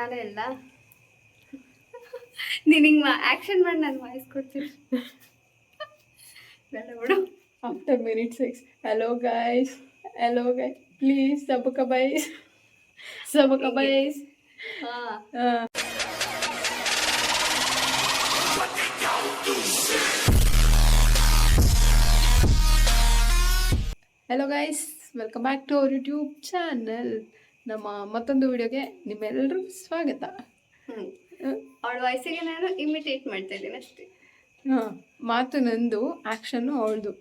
ನಾನೇ ಇಲ್ಲ ನೀನು ಹಿಂಗೆ ಆ್ಯಕ್ಷನ್ ಮಾಡಿ ನಾನು ವಾಯ್ಸ್ ಕೊಡ್ತೀನಿ ಬೇಡ ಬಿಡು six, hello guys, hello guys, please sabaka guys, sabaka guys. ಹಾಂ Uh, hello guys welcome back to our YouTube channel ನಮ್ಮ ಮತ್ತೊಂದು ವಿಡಿಯೋಗೆ ನಿಮ್ಮೆಲ್ಲರೂ ಸ್ವಾಗತ. ಅವಳ ವಯಸ್ಸಿಗೆ ನಾನು ಇಮಿಟೇಟ್ ಮಾಡ್ತಾ ಇದ್ದೀನಿ ಅಷ್ಟೇ. ಹಾಂ ಮಾತು ನಂದು ಆ್ಯಕ್ಷನ್ನು ಅವಳದು.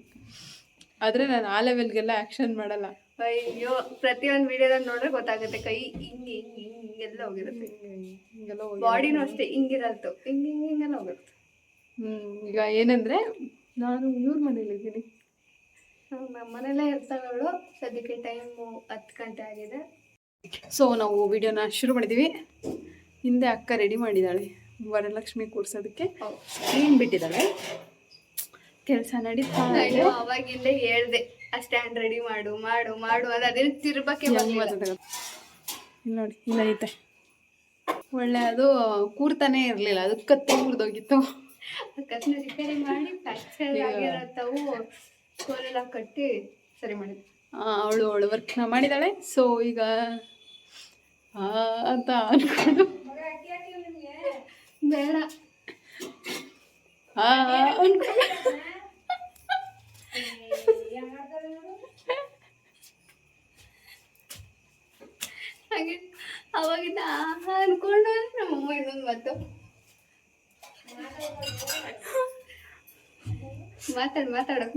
ಆದರೆ ನಾನು ಆ ಲೆವೆಲ್ಗೆಲ್ಲ ಆ್ಯಕ್ಷನ್ ಮಾಡಲ್ಲ. ಅಯ್ಯೋ ಪ್ರತಿಯೊಂದು ವಿಡಿಯೋದಲ್ಲಿ ನೋಡ್ರೆ ಗೊತ್ತಾಗುತ್ತೆ ಕೈ ಹಿಂಗೆ ಹಿಂಗೆ ಹಿಂಗೆಲ್ಲ ಹೋಗಿರುತ್ತೆ. ಹಿಂಗೆಲ್ಲ ಹೋಗಿ ಬಾಡಿನೂ ಅಷ್ಟೇ ಹಿಂಗಿರಲ್ತು ಹಿಂಗೆ ಹಿಂಗೆ ಹಿಂಗೆಲ್ಲ ಹೋಗುತ್ತೆ ಹ್ಞೂ ಈಗ ಏನಂದರೆ ನಾನು ಇವ್ರ ಮನೇಲಿದ್ದೀನಿ ನಮ್ಮ ಮನೇಲೇ ಇರ್ತಾಳೆ ಅವಳು. ಸದ್ಯಕ್ಕೆ ಟೈಮು ಹತ್ತು ಗಂಟೆ ಆಗಿದೆ. ಸೊ ನಾವು ವಿಡಿಯೋನ ಶುರು ಮಾಡಿದ್ದೀವಿ ಹಿಂದೆ ಅಕ್ಕ ರೆಡಿ ಮಾಡಿದ್ದಾಳೆ ವರಲಕ್ಷ್ಮಿ ಕೂರ್ಸೋದಕ್ಕೆ ಸ್ಕ್ರೀನ್ ಬಿಟ್ಟಿದ್ದಾಳೆ ಕೆಲಸ ನಡೀತಾ ಇದೆ. ಅವಾಗಿಂದ ಹೇಳ್ದೆ ಆ ಸ್ಟ್ಯಾಂಡ್ ರೆಡಿ ಮಾಡು ಮಾಡು ಮಾಡು. ಅದು ಅದೇ ತಿರ್ಬಕ್ಕೆ ನೋಡಿ ಇಲ್ಲೈತೆ ಒಳ್ಳೆ ಅದು ಕೂರ್ತಾನೆ ಇರಲಿಲ್ಲ ಅದು ಕತ್ತೆ ಮುರಿದೋಗಿತ್ತು. ರಿಪೇರಿ ಮಾಡಿ ಫ್ರಾಕ್ಚರ್ ಆಗಿರತ್ತವು ಕೋಲೆಲ್ಲ ಕಟ್ಟಿ ಸರಿ ಮಾಡಿದ್ವಿ. ಅವಳು ಅವಳು ವರ್ಕ್ನ ಮಾಡಿದ್ದಾಳೆ ಸೊ ಈಗ ಅಂತ ಅನ್ಕೊಂಡು. ಬೇಡ. ಆ ಅನ್ಕೊಂಡು. ಹಾಗೆ, ಅವಾಗಿಂದ ಅನ್ಕೊಂಡು ನಮ್ಮಮ್ಮ ಇನ್ನೊಂದು ಮಾತು. ಮಾತಾಡು ಮಾತಾಡು.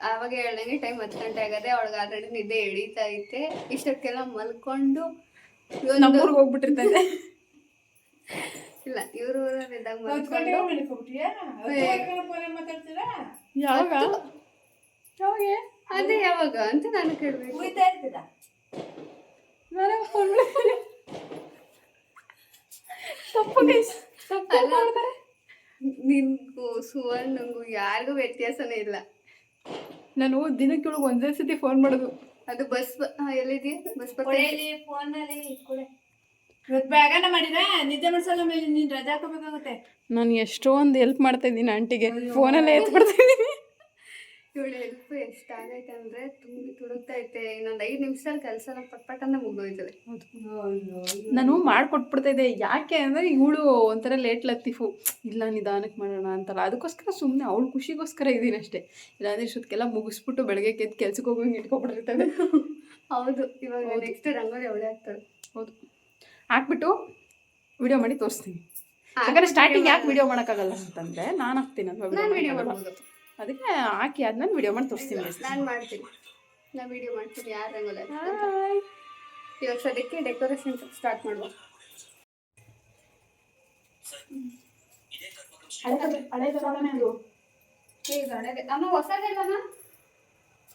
ಆವಾಗ ಹೇಳ್ದಂಗೆ ಟೈಮ್ ಹತ್ತು ಗಂಟೆ ಆಗದೆ ಅವಳಿಗೆ ಆಲ್ರೆಡಿ ನಿದ್ದೆ ಎಳೀತಾ ಐತೆ ಇಷ್ಟಕ್ಕೆಲ್ಲ ಮಲ್ಕೊಂಡು ನಮ್ಮೂರ್ಗೆ ಹೋಗ್ಬಿಟ್ಟಿರ್ತೈತೆ ಇಲ್ಲ ಇವರು ಇದ್ದಾಗ ಮಲ್ಕೊಂಡು ಯಾವಾಗ? ಯಾವಾಗ? ಅದೇ ಯಾವಾಗ ಅಂತ ನಾನು ಕೇಳ್ಬೇಕು. ನಿನ್ಗೂ ಸುವರ್ಣಂಗೂ ಯಾರಿಗೂ ವ್ಯತ್ಯಾಸನೇ ಇಲ್ಲ. ನಾನು ದಿನಕ್ಕೆ ಒಳಗೆ ಒಂದೇ ಸತಿ ಫೋನ್ ಮಾಡೋದು. ಅದು ಬಸ್ ಎಲ್ಲಿದೆಯಾ? ಬಸ್ ಬೇಗನೆ ಮಾಡಿದ್ರೆ? ನಿದ್ದೆ ಮಾಡ್ಸಲ್ಲ ಮೇಲೆ ನೀನ್ ರಜಾ ಹಾಕೋಬೇಕಾಗುತ್ತೆ ನಾನು ಎಷ್ಟೊಂದು ಹೆಲ್ಪ್ ಮಾಡ್ತಾ ಇದ್ದೀನಿ ಆಂಟಿಗೆ ಫೋನಲ್ಲೇ ಎತ್ಬಿಡ್ತಾ ಇದ್ದೀನಿ. ಇವಳು ಹೆಲ್ಪ್ ಎಷ್ಟಾಗೈತೆ ಅಂದ್ರೆ ತುಂಬಿ ತುಡುಕ್ತೈತೆ ಇನ್ನೊಂದು ಐದು ನಿಮಿಷದಲ್ಲಿ ಕೆಲಸ ಪಟ್ ಪಟ್ ಅಂತ ಮುಗ್ದೋಯ್ತದೆ. ನಾನು ಮಾಡ್ಕೊಟ್ಬಿಡ್ತಾ ಇದ್ದೆ ಯಾಕೆ ಅಂದ್ರೆ ಇವಳು ಒಂಥರ ಲೇಟ್ ಲತ್ತಿಫು ಇಲ್ಲ ನಿಧಾನಕ್ಕೆ ಮಾಡೋಣ ಅಂತಲ್ಲ. ಅದಕ್ಕೋಸ್ಕರ ಸುಮ್ಮನೆ ಅವಳು ಖುಷಿಗೋಸ್ಕರ ಇದ್ದೀನಿ ಅಷ್ಟೇ. ಇಲ್ಲಾಂದ್ರೆ ಇಷ್ಟಕ್ಕೆಲ್ಲ ಮುಗಿಸ್ಬಿಟ್ಟು ಬೆಳಗ್ಗೆ ಎದ್ದು ಕೆಲ್ಸಕ್ಕೆ ಹೋಗೋಂಗೆ ಇಟ್ಕೊಬಿಟ್ಟಿರ್ತದೆ ಹೌದು ಇವಾಗ ನೆಕ್ಸ್ಟ್ ರಂಗೋಲಿ ಅವಳೇ ಆಗ್ತದೆ ಹೌದು. ಹಾಕ್ಬಿಟ್ಟು ವಿಡಿಯೋ ಮಾಡಿ ತೋರಿಸ್ತೀನಿ. ಯಾಕಂದ್ರೆ ಸ್ಟಾರ್ಟಿಂಗ್ ಯಾಕೆ ವಿಡಿಯೋ ಮಾಡೋಕ್ಕಾಗಲ್ಲ ಅಂತಂದರೆ ನಾನು ಹಾಕ್ತೀನಿ ನಾನು ವಿಡಿಯೋ ಮಾಡ್ಬೋದು. ಅದಕ್ಕೆ ಹಾಕಿ ಆದ್ಮೇಲೆ ವಿಡಿಯೋ ಮಾಡಿ ತೋರಿಸ್ತೀನಿ ನಾನು ಮಾಡ್ತೀನಿ. ನಾನು ವಿಡಿಯೋ ಮಾಡ್ತೀನಿ ಯಾರು ರಂಗೋಲಿ ಇವಾಗ ಸದ್ಯಕ್ಕೆ ಡೆಕೋರೇಷನ್ ಸ್ಟಾರ್ಟ್ ಮಾಡುವ ಅಮ್ಮ ಹೊಸದೇನಮ್ಮ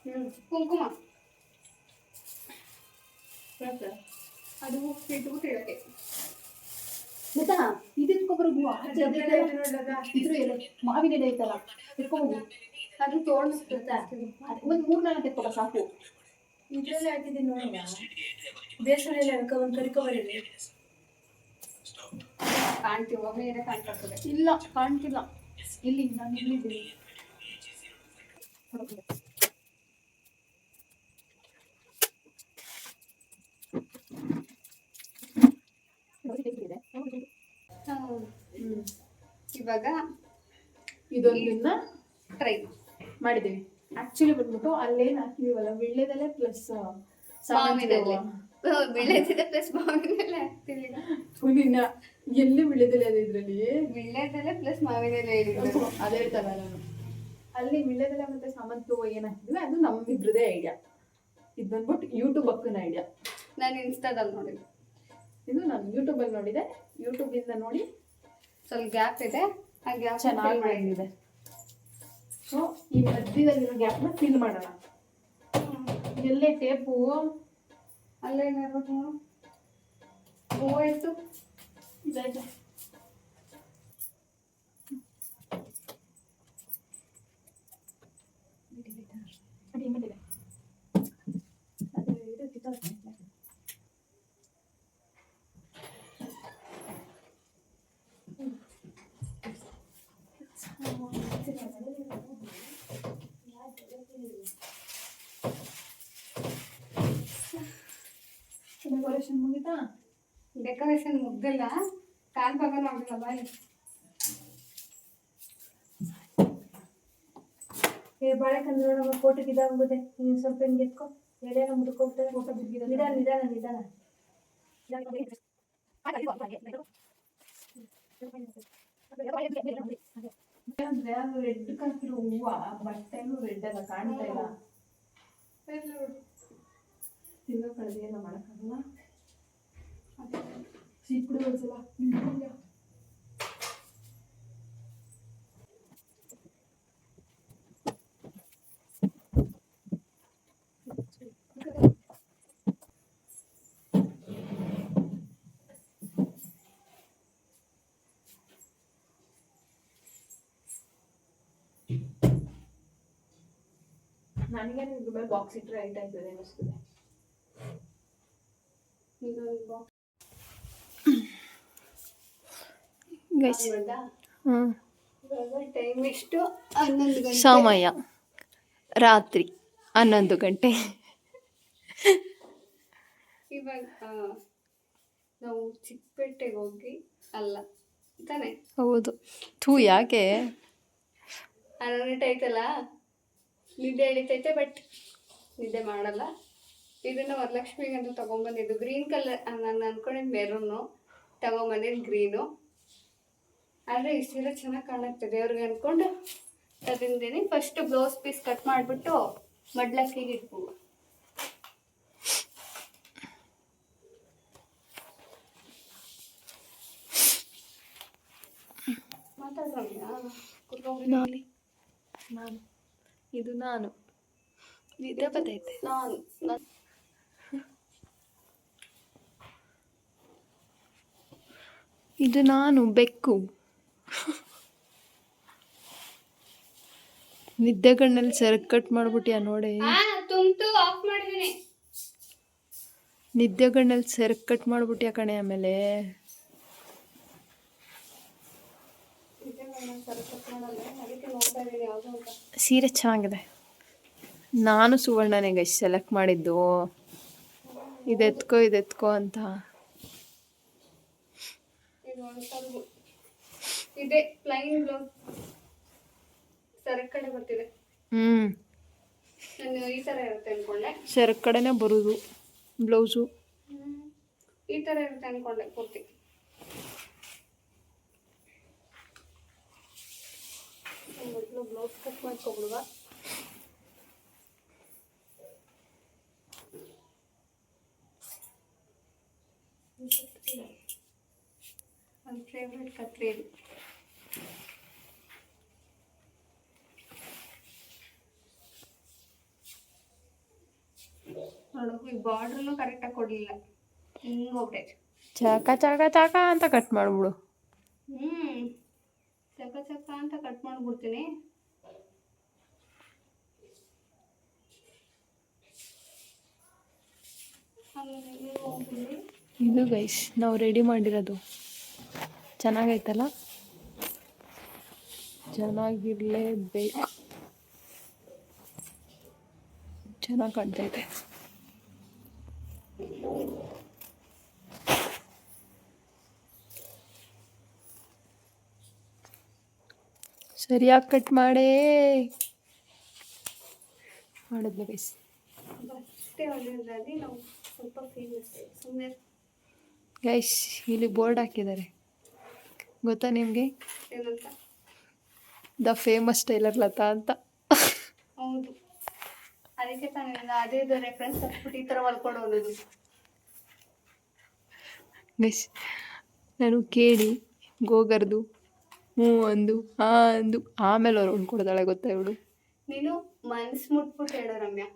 ಹ್ಞೂ ಕುಂಕುಮ. ಅದು ಇಟ್ಬಿಟ್ಟು ಇಡಕ್ಕೆ. ಮಾವಿನ ಎಲೆ ಐತಲ್ಲ ಎತ್ಕೊಂಡು ಅದ್ರ ತೋರ್ಣ ಒಂದು ಮೂರು ನಾಲ್ಕು ಎತ್ಕೊಳ ಸಾಕು. ಇದರಲ್ಲಿ ಹಾಕಿದ್ದೀನಿ ನೋಡಿ ಬೇಸರ ಅನ್ಕೊ ಒಂದು ಕಾಣ್ತೀವಿ ಒಮ್ಮೆ ಏನೇ ಕಾಣ್ತದೆ. ಇಲ್ಲ ಕಾಣ್ತಿಲ್ಲ. ಇಲ್ಲಿ ನಾನು ಇಲ್ಲಿದ್ದೀನಿ ಇವಾಗ ಇದೊಂದನ್ನ ಟ್ರೈ ಮಾಡಿದ್ದೀವಿ. ಆಕ್ಚುಲಿ ಬಂದ್ಬಿಟ್ಟು ಅಲ್ಲೇನ್ ಹಾಕಿದೀವಲ್ಲ ವಿಳ್ಳೆದೆಲೆ ಪ್ಲಸ್ ಮಾವಿನ ಇದೆಲ್ಲ ಬೆಳೆದಿದೆ ಪ್ಲಸ್ ಮಾವಿನಲ್ಲೇ ಹಾಕ್ತೀವಿ ಪುದೀನ ಎಲ್ಲಿ ವಿಳ್ಳೆದೆಲೆ ಇದೆ ಇದರಲ್ಲಿ? ವಿಳ್ಳೆದೆಲೆ ಪ್ಲಸ್ ಮಾವಿನ ಎಲೆ ಅದೇ ತರ ನಾನು. ಅಲ್ಲಿ ವಿಳ್ಳೆದೆಲೆ ಮತ್ತೆ ಸಾಮಂತು ಏನ್ ಹಾಕಿದ್ವಿ ಅದು ನಮ್ಮಿಬ್ರದೇ ಐಡಿಯಾ ಇದ್ ಬಂದ್ಬಿಟ್ಟು ಯೂಟ್ಯೂಬ್ ಅಕ್ಕನ ಐಡಿಯಾ ನಾನು ಇನ್ಸ್ಟಾದಲ್ಲಿ ನೋಡಿದ್ದೆ. ಇದು ನಾನು ಯೂಟ್ಯೂಬಲ್ಲಿ ನೋಡಿದೆ. ಯೂಟ್ಯೂಬಿಂದ ನೋಡಿ ಸ್ವಲ್ಪ ಗ್ಯಾಪ್ ಇದೆ. ಆ ಗ್ಯಾಪ್ ಚೆನ್ನಾಗಿ ಮಾಡಿದೆ ಸೊ ಈ ಮಧ್ಯದಲ್ಲಿರೋ ಗ್ಯಾಪ್ನ ಫಿಲ್ ಮಾಡೋಣ. ಎಲ್ಲೇ ಟೇಪು ಅಲ್ಲೇ ಎಷ್ಟು ಇದಾಯ್ತು ಅಡಿ ಮಾಡಿದೆ ಅದು ಇದು ಕಿತ್ತಾಡ್ತಾ ಇದೆ. ಡೆಕೋರೇಷನ್ ಮುಗಿತಾ? ಡೆಕೋರೇಷನ್ ಮುಗ್ದಿಲ್ಲ. ಕಾಲ್ ಭಾಗ ಮಾಡಿಲ್ಲ ಬಾಯ್. ಏ ಬಾಳೆಕಂದ್ರೆ ನೋಡಮ್ಮ ಕೋಟಿಗೆ ಇದಾಗ್ಬಿದೆ ನೀನು ಸ್ವಲ್ಪ ಹಿಂಗೆ ಎತ್ಕೊ. ಎಲೆನ ಮುಡ್ಕೊಬಿಟ್ಟೆ ಫೋಟೋ ಬಿದ್ದಿದೆ ನಿಧಾನ ನಿಧಾನ ನಿಧಾನ. ಅಂದ್ರೆ ಅದು ರೆಡ್ ಕಲರ್ ಹೂವ ಬಟ್ಟೆನೂ ರೆಡ್ ಅಲ್ಲ ಕಾಣ್ತಾ ಇಲ್ಲ. ತಿನ್ನೋ ಕಳೆದ ಏನೋ ಮಾಡೋಕ್ಕಾಗಲ್ಲ. ಸಿಕ್ಬಿಡು ಒಂದ್ಸಲ ನಿಂತ್ಕೊಂಡ್ಯ. ನನಗೆ ಇದ್ರ ಮೇಲೆ ಬಾಕ್ಸ್ ಇಟ್ಟರೆ ರೈಟ್ ಆಯ್ತದೆ ಅನಿಸ್ತದೆ ಇದೊಂದು ಬಾಕ್ಸ್ ಗೈಸ್ ಹ್ಞೂ ಟೈಮ್ ಎಷ್ಟು ಹನ್ನೊಂದು ಗಂಟೆ. ಸಮಯ. ರಾತ್ರಿ ಹನ್ನೊಂದು ಗಂಟೆ. ಇವಾಗ ನಾವು ಚಿಕ್ಕಪೇಟೆಗೆ ಹೋಗಿ ಅಲ್ಲ ತಾನೆ? ಹೌದು. ಥೂ ಯಾಕೆ? ಹನ್ನೊಂದು ಗಂಟೆ ಆಯ್ತಲ್ಲ? ನಿದ್ದೆ ಹಿಡಿತೈತೆ ಬಟ್ ನಿದ್ದೆ ಮಾಡಲ್ಲ. ಇದನ್ನ ವರಲಕ್ಷ್ಮಿಗೆ ಅಂತ ತಗೊಂಬಂದಿದ್ದು ಗ್ರೀನ್ ಕಲರ್ ನಾನು ಅನ್ಕೊಂಡಿದ್ದು ಮೆರೂನು ತಗೊಂಬಂದಿದ್ದು ಗ್ರೀನು ಆದರೆ ಈ ಸೀರೆ ಚೆನ್ನಾಗಿ ಕಾಣುತ್ತೆ ದೇವ್ರಿಗೆ ಅಂದ್ಕೊಂಡು ತದಿಂದೇನೆ ಫಸ್ಟು ಬ್ಲೌಸ್ ಪೀಸ್ ಕಟ್ ಮಾಡಿಬಿಟ್ಟು ಮಡ್ಲಕ್ಕಿಗೆ ಕುತ್ಕೊಂಡ್ಬಿಡಿ ನಾನು. ಇದು ನಾನು. ಬರ್ತೈತೆ. ನಾನು ನಾನು. ಇದು ನಾನು ಬೆಕ್ಕು. ನಿದ್ದೆಗಣ್ಣಲ್ಲಿ ಸೆರಗ್ ಕಟ್ ಮಾಡ್ಬಿಟ್ಯಾ ನೋಡಿ? ನಿದ್ದೆ ತುಂಬ್ತು ಆಫ್ ಮಾಡಿದೀನಿ ನಿದ್ದೆಗಣ್ಣಲ್ಲಿ ಸೆರಗ್ ಕಟ್ ಮಾಡ್ಬಿಟ್ಯಾ ಕಣೆ ಆಮೇಲೆ? ಸೀರೆ ಚೆನ್ನಾಗಿದೆ. ನಾನು ಸುವರ್ಣನಿಗೆ ಸೆಲೆಕ್ಟ್ ಮಾಡಿದ್ದು. ಇದೆತ್ಕೋ ಇದೆತ್ಕೋ ಅಂತ. ಇದೆ ಪ್ಲೈನ್ ಬ್ಲೌಸ್ ಸರಕ್ ಕಡೆ ಬರ್ತಿದೆ ಹ್ಞೂ ನಾನು ಈ ಥರ ಇರುತ್ತೆ ಅನ್ಕೊಂಡೆ ಸೆರಗ್ ಕಡೆನೇ ಬರೋದು ಬ್ಲೌಸು ಈ ಥರ ಇರುತ್ತೆ ಅನ್ಕೊಂಡೆ ಪೂರ್ತಿ ಮೊದಲು ಬ್ಲೌಸ್ ಕಟ್ ಮಾಡ್ಕೊಬಿಡುವ ನನ್ನ ಫೇವ್ರೆಟ್ ಕತ್ರಿ ಬಾರ್ಡ್ರನ್ನು ಕರೆಕ್ಟಾಗಿ ಕೊಡಲಿಲ್ಲ. ಹಿಂಗೆ ಹೋಗ್ಬಿಟ್ಟೈತೆ ಚಾಕ ಚಾಕ ಚಾಕ ಅಂತ ಕಟ್ ಮಾಡ್ಬಿಡು. ಹ್ಮ್. ಚಕ ಚಕ ಅಂತ ಕಟ್ ಮಾಡ್ಬಿಡ್ತೀನಿ. ಇದು ಗೈಸ್ ನಾವು ರೆಡಿ ಮಾಡಿರೋದು. ಚೆನ್ನಾಗೈತಲ್ಲ? ಚೆನ್ನಾಗಿರಲೇಬೇಕು. ಚೆನ್ನಾಗಿ ಕಾಣ್ತೈತೆ ಸರಿಯಾಗಿ ಕಟ್ ಮಾಡೇ. ಮಾಡಿದ್ವಿ ಗೈಸ್ ಗೈಸ್ ಇಲ್ಲಿ ಬೋರ್ಡ್ ಹಾಕಿದ್ದಾರೆ. ಗೊತ್ತಾ ನಿಮಗೆ? ದ ಫೇಮಸ್ ಟೈಲರ್ ಲತಾ ಅಂತ. ಹೌದು. ಅದಕ್ಕೆ ತಾನೇ ಅದೇ ಇದು ರೆಫರೆನ್ಸ್ ಹಾಕ್ಬಿಟ್ಟು ಈ ಥರ ಹೊಲ್ಕೊಂಡು ಹೋಗೋದು ಗೈಸ್ ನಾನು ಕೇಳಿ ಗೋಗರ್ದು ಹ್ಞೂ ಅಂದು ಹಾ ಅಂದು. ಆಮೇಲೆ ಅವ್ರು ಹೊಂದ್ಕೊಡ್ತಾಳೆ ಗೊತ್ತಾ ಇವಳು? ನೀನು ಮನ್ಸು ಮುಟ್ಬಿಟ್ಟು ಹೇಳೋ ರಮ್ಯಾ.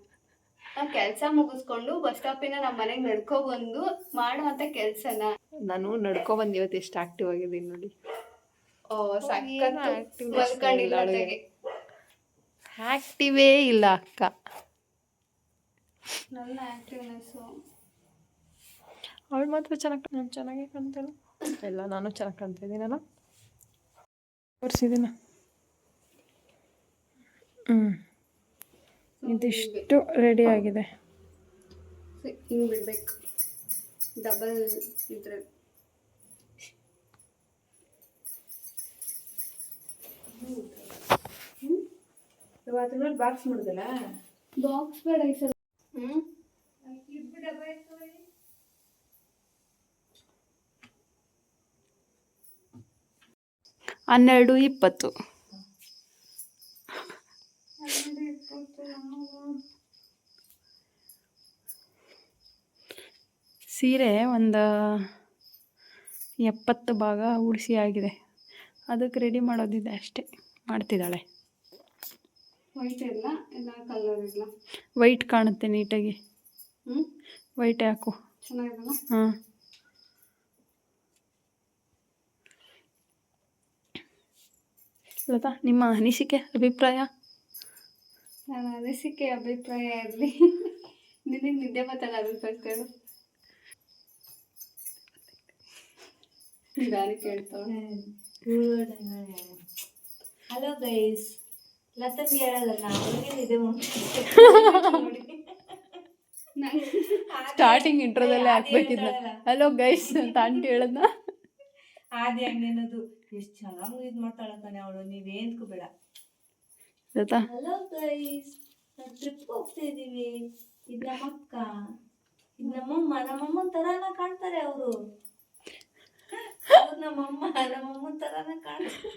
ನಾ ಕೆಲಸ ಮುಗಿಸ್ಕೊಂಡು ಬಸ್ ಸ್ಟಾಪಿಂದ ನಮ್ಮ ಮನೆಗೆ ನಡ್ಕೊ ಬಂದು ಮಾಡುವಂತ ಕೆಲ್ಸನ. ನಾನು ನಡ್ಕೊ ಬಂದು ಇವತ್ತು ಎಷ್ಟು ಆಕ್ಟಿವ್ ಆಗಿದ್ದೀನಿ ನೋಡಿ. ಓ ಮಲ್ಕೊಂಡಿಲ್ಲ ಇಲ್ಲ ಅಕ್ಕ. ನನ್ನ ಆಕ್ಟಿವ್ನೆಸ್ಸು ಅವಳು ಮಾತ್ರ ಚೆನ್ನಾಗಿ ನಾನು ಚೆನ್ನಾಗೇ ಕಾಣ್ತಾಳೆ ಎಲ್ಲ ನಾನು ಚೆನ್ನಾಗಿ ಕಾಣ್ತಾ ಇದ್ದೀನಲ್ಲ? ತೋರಿಸಿದ್ದೀನ ಹ್ಞೂ ಇದಿಷ್ಟು ರೆಡಿ ಆಗಿದೆ ಹಿಂಗೆ ಬಿಡಬೇಕು ಡಬಲ್ ಇದ್ರೆ ಅದ್ರ ಮೇಲೆ ಬಾಕ್ಸ್ ಮಾಡುದಲ್ಲ ಬಾಕ್ಸ್ ಬೇಡ ಈ ಸಲ ಹ್ಞೂ ಹನ್ನೆರಡು ಇಪ್ಪತ್ತು. ಸೀರೆ ಒಂದು ಎಪ್ಪತ್ತು ಭಾಗ ಉಡಿಸಿ ಆಗಿದೆ. ಅದಕ್ಕೆ ರೆಡಿ ಮಾಡೋದಿದೆ ಅಷ್ಟೇ. ಮಾಡ್ತಿದ್ದಾಳೆ. ವೈಟ್ ಕಾಣುತ್ತೆ ನೀಟಾಗಿ. ವೈಟ್ ಹಾಕು ಹಾಂ. ಲತಾ ನಿಮ್ಮ ಅನಿಸಿಕೆ ಅಭಿಪ್ರಾಯ? ನನ್ನ ಅನಿಸಿಕೆ ಅಭಿಪ್ರಾಯ ಇರಲಿ. ನಿನಗೆ ನಿದ್ದೆ ಬರ್ತಲ್ಲ ಕಳ್ತೇಳು ದಾರಿ ಕೇಳ್ತಾಳೆ ಹಲೋ ಗೈಸ್ ಲತನ್ಗೆ ಹೇಳೋದಲ್ಲ ಅವ್ರಿಗೆ ನಿದ್ದೆ ಸ್ಟಾರ್ಟಿಂಗ್ ಇಂಟ್ರೋದಲ್ಲೇ ಹಾಕ್ಬೇಕಿದ್ನ. ಹಲೋ ಗೈಸ್ ಅಂತ ಆಂಟಿ ಹೇಳದ್ನ? ಆದಿ ಹಂಗೇನದು ಎಷ್ಟು ಚೆನ್ನಾಗಿ ಇದು ಮಾಡ್ತಾಳೆ ಕಣೆ ಅವಳು ನೀವೇನ್ಕು ಬೇಡ. ಹಲೋ ಗೈಸ್ ಟ್ರಿಪ್ ಹೋಗ್ತಾ ಇದೀವಿ ಇದು ನಮ್ಮ ಅಕ್ಕ. ಇದು ನಮ್ಮಮ್ಮ ನಮ್ಮಮ್ಮನ ತರಾನ ಕಾಣ್ತಾರೆ ಅವರು. ನಮ್ಮಮ್ಮ ನಮ್ಮಮ್ಮನ ತರಾನ ಕಾಣ್ತಾರೆ.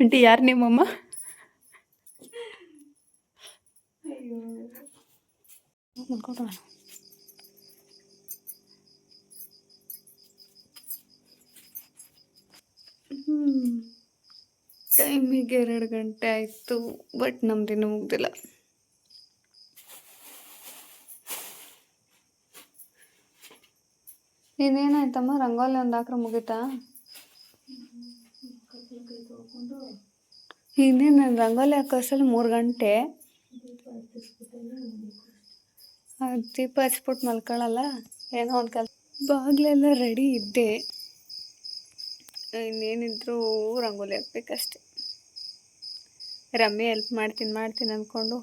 ಆಂಟಿ ಯಾರು ನಿಮ್ಮಮ್ಮ? ಅಯ್ಯೋ. ಟೈಮಿಗೆ ಎರಡು ಗಂಟೆ ಆಯಿತು ಬಟ್ ನಮ್ದಿನ್ನೂ ಮುಗ್ದಿಲ್ಲ. ಇನ್ನೇನಾಯ್ತಮ್ಮ? ರಂಗೋಲಿ ಒಂದು ಹಾಕ್ರೆ ಮುಗೀತಾ? ಇನ್ನೇನು ನಾನು ರಂಗೋಲಿ ಹಾಕೋಸಲ್ಲಿ ಮೂರು ಗಂಟೆ. ದೀಪ ಹಚ್ಬಿಟ್ಟು ಮಲ್ಕೊಳ್ಳಲ್ಲ ಏನೋ ಒಂದು ಕೆಲಸ. ಬಾಗಿಲೆಲ್ಲ ರೆಡಿ ಇದ್ದೆ. ಇನ್ನೇನಿದ್ರು ರಂಗೋಲಿ ಹಾಕ್ಬೇಕಷ್ಟೆ. ರಮ್ಮಿ ಹೆಲ್ಪ್ ಮಾಡ್ತೀನಿ ಮಾಡ್ತೀನಿ ಅಂದ್ಕೊಂಡು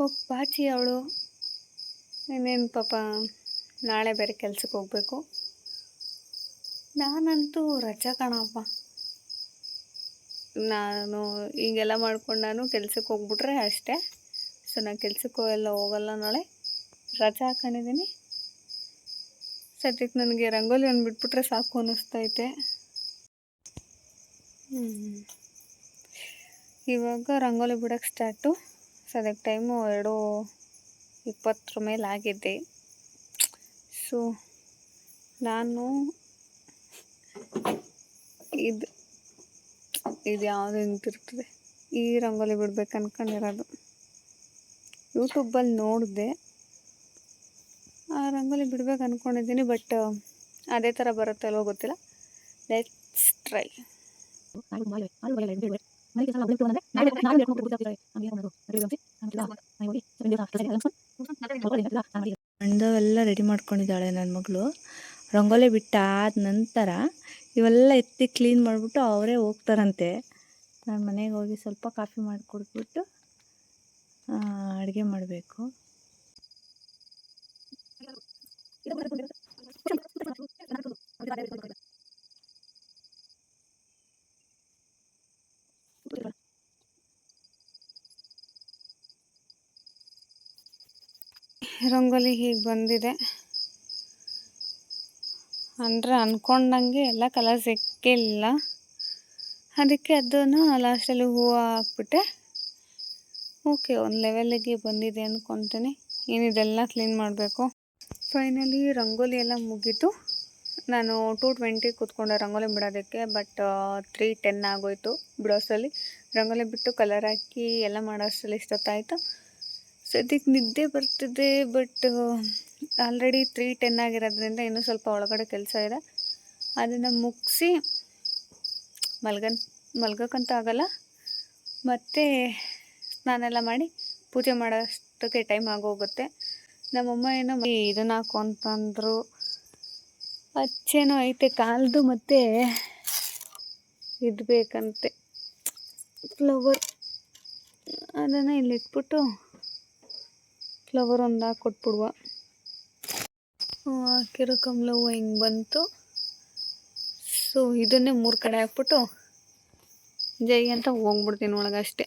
ಓ ಪಾಚಿ ಅವಳು. ಇನ್ನೇನು ಪಾಪ, ನಾಳೆ ಬೇರೆ ಕೆಲ್ಸಕ್ಕೆ ಹೋಗಬೇಕು. ನಾನಂತೂ ರಜಾ ಕಣಪ್ಪ. ನಾನು ಹೀಗೆಲ್ಲ ಮಾಡ್ಕೊಂಡು ನಾನು ಕೆಲ್ಸಕ್ಕೆ ಹೋಗ್ಬಿಟ್ರೆ ಅಷ್ಟೇ. ಸೊ, ನಾನು ಕೆಲ್ಸಕ್ಕೂ ಎಲ್ಲ ಹೋಗಲ್ಲ ನಾಳೆ. ರಜಾ ಹಾಕೊಂಡಿದ್ದೀನಿ. ಸದ್ಯಕ್ಕೆ ನನಗೆ ರಂಗೋಲಿ ಒಂದು ಬಿಟ್ಬಿಟ್ರೆ ಸಾಕು ಅನ್ನಿಸ್ತೈತೆ. ಇವಾಗ ರಂಗೋಲಿ ಬಿಡೋಕ್ಕೆ ಸ್ಟಾರ್ಟು. ಸದ್ಯಕ್ಕೆ ಟೈಮು ಎರಡು ಇಪ್ಪತ್ತರ ಮೇಲೆ ಆಗಿದೆ. ಸೊ ನಾನು ಇದು ಇದು ಯಾವುದು ನಿಂತಿರ್ತದೆ ಈ ರಂಗೋಲಿ ಬಿಡ್ಬೇಕು ಅನ್ಕೊಂಡಿರೋದು. ಯೂಟ್ಯೂಬಲ್ಲಿ ನೋಡಿದೆ. ಆ ರಂಗೋಲಿ ಬಿಡ್ಬೇಕು ಅಂದ್ಕೊಂಡಿದ್ದೀನಿ ಬಟ್ ಅದೇ ಥರ ಬರುತ್ತೆ ಅಲ್ವೋ ಗೊತ್ತಿಲ್ಲ. ಲೆಟ್ಸ್ ಟ್ರೈ ರೆಡಿ ಮಾಡ್ಕೊಂಡಿದ್ದಾಳೆ ನನ್ನ ಮಗಳು. ರಂಗೋಲಿ ಬಿಟ್ಟಾದ ನಂತರ ಇವೆಲ್ಲ ಎತ್ತಿ ಕ್ಲೀನ್ ಮಾಡಿಬಿಟ್ಟು ಅವರೇ ಹೋಗ್ತಾರಂತೆ. ನಾನು ಮನೆಗೆ ಹೋಗಿ ಸ್ವಲ್ಪ ಕಾಫಿ ಮಾಡಿಕೊಟ್ಬಿಟ್ಟು ಅಡುಗೆ ಮಾಡಬೇಕು. ರಂಗೋಲಿ ಹೀಗೆ ಬಂದಿದೆ. ಅಂದರೆ ಅಂದ್ಕೊಂಡಂಗೆ ಎಲ್ಲ ಕಲರ್ ಸಿಕ್ಕಿಲ್ಲ. ಅದಕ್ಕೆ ಅದನ್ನು ಲಾಸ್ಟಲ್ಲಿ ಹೂವು ಹಾಕ್ಬಿಟ್ಟೆ. ಓಕೆ ಒಂದು ಲೆವೆಲ್ಲಿಗೆ ಬಂದಿದೆ ಅಂದ್ಕೊತೀನಿ ಏನಿದೆಲ್ಲ ಕ್ಲೀನ್ ಮಾಡಬೇಕು. ಫೈನಲಿ ರಂಗೋಲಿ ಎಲ್ಲ ಮುಗೀತು. ನಾನು ಟೂ ಟ್ವೆಂಟಿ ಕೂತ್ಕೊಂಡೆ ರಂಗೋಲಿ ಬಿಡೋದಕ್ಕೆ ಬಟ್ ತ್ರೀ ಟೆನ್ ಆಗೋಯ್ತು ಬಿಡೋಷ್ಟರಲ್ಲಿ ರಂಗೋಲಿ ಬಿಟ್ಟು ಕಲರ್ ಹಾಕಿ ಎಲ್ಲ ಮಾಡೋಷ್ಟರಲ್ಲಿ ಇಷ್ಟೊತ್ತಾಯಿತು. ಸದ್ಯಕ್ಕೆ ನಿದ್ದೆ ಬರ್ತಿದೆ ಬಟ್ ಆಲ್ರೆಡಿ ತ್ರೀ ಟೆನ್ ಆಗಿರೋದ್ರಿಂದ ಇನ್ನೂ ಸ್ವಲ್ಪ ಒಳಗಡೆ ಕೆಲಸ ಇದೆ. ಅದನ್ನು ಮುಗಿಸಿ ಮಲ್ಗನ್, ಮಲ್ಗೋಕ್ಕಂತೂ ಆಗಲ್ಲ. ಮತ್ತು ಸ್ನಾನ ಎಲ್ಲ ಮಾಡಿ ಪೂಜೆ ಮಾಡೋಷ್ಟಕ್ಕೆ ಟೈಮ್ ಆಗೋಗುತ್ತೆ. ನಮ್ಮಮ್ಮ ಏನೋ ಇದನ್ನ ಹಾಕು ಅಂತಂದರು. ಅಚ್ಚೇನೋ ಐತೆ, ಕಾಲ್ದು ಮತ್ತು ಇದು ಬೇಕಂತೆ ಫ್ಲವರ್ ಅದನ್ನು ಇಲ್ಲಿ ಇಟ್ಬಿಟ್ಟು ಫ್ಲವರ್ ಒಂದು ಹಾಕಿ ಕೊಟ್ಬಿಡುವ ಹಾಕಿರೋ ಕಮಲ ಹೂವು ಹಿಂಗೆ ಬಂತು. ಸೊ ಇದನ್ನೇ ಮೂರು ಕಡೆ ಹಾಕ್ಬಿಟ್ಟು ಜೈ ಅಂತ ಹೋಗ್ಬಿಡ್ತೀನಿ ಒಳಗೆ ಅಷ್ಟೇ